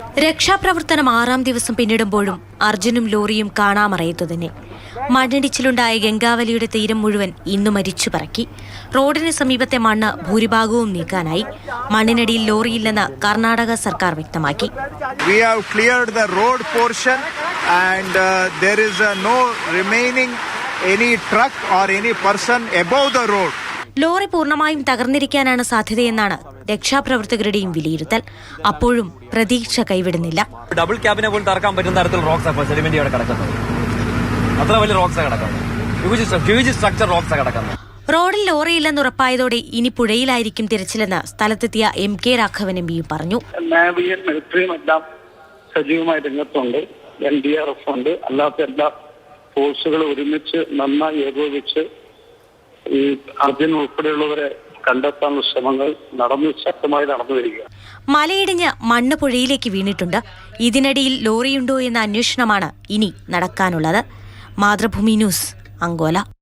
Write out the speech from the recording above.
രക്ഷാപ്രവർത്തനം ആറാം ദിവസം പിന്നിടുമ്പോഴും അർജുനും ലോറിയും കാണാമറയത്തു തന്നെ മണ്ണിടിച്ചിലുണ്ടായ ഗംഗാവലിയുടെ തീരം മുഴുവൻ ഇന്നു മരിച്ചു പറക്കി. റോഡിന് സമീപത്തെ മണ്ണ് ഭൂരിഭാഗവും നീക്കാനായി. മണ്ണിനടിയിൽ ലോറിയില്ലെന്ന് കർണാടക സർക്കാർ വ്യക്തമാക്കി. We have cleared the road portion and uh. Lorry പൂർണമായും തകർന്നിരിക്കാനാണ് സാധ്യതയെന്നാണ് രക്ഷാപ്രവർത്തകരുടെയും വിലയിരുത്തൽ. അപ്പോഴും പ്രതീക്ഷ കൈവിടുന്നില്ല. ഡബിൾ ക്യാബിനെ പോലും തറക്കാൻ പറ്റുന്ന തരത്തിൽ റോക്സ് സെഡിമെന്റ് കിടക്കുന്നത്. അത്ര വലിയ റോക്സ് കിടക്കുന്നത്. സ്ട്രക്ചർ റോക്സ് കിടക്കുന്നത്. റോഡിൽ ലോറിയില്ലെന്ന് ഉറപ്പായതോടെ ഇനി പുഴയിലായിരിക്കും തിരച്ചിലെന്ന് സ്ഥലത്തെത്തിയ എം കെ രാഘവൻ എം പിയും പറഞ്ഞു. മിലിറ്ററിയും എല്ലാം സജീവമായി രംഗത്തുണ്ട്. എൻ ഡി ആർ എഫ് ഉണ്ട്. അല്ലാത്ത എല്ലാ ഫോഴ്സുകളും ഒരുമിച്ച് നന്നായി ഏകോപിച്ച് ഈ അർജുൻ ഉൾപ്പെടെയുള്ളവരെ കണ്ടെത്താനുള്ള ശ്രമങ്ങൾ നടന്നു ശക്തമായി നടന്നു വരിക. മലയിടിഞ്ഞ് മണ്ണ് പുഴയിലേക്ക് വീണിട്ടുണ്ട്. ഇതിനിടയിൽ ലോറിയുണ്ടോ എന്ന അന്വേഷണമാണ് ഇനി നടക്കാനുള്ളത്. മാതൃഭൂമി ന്യൂസ് അങ്കോല.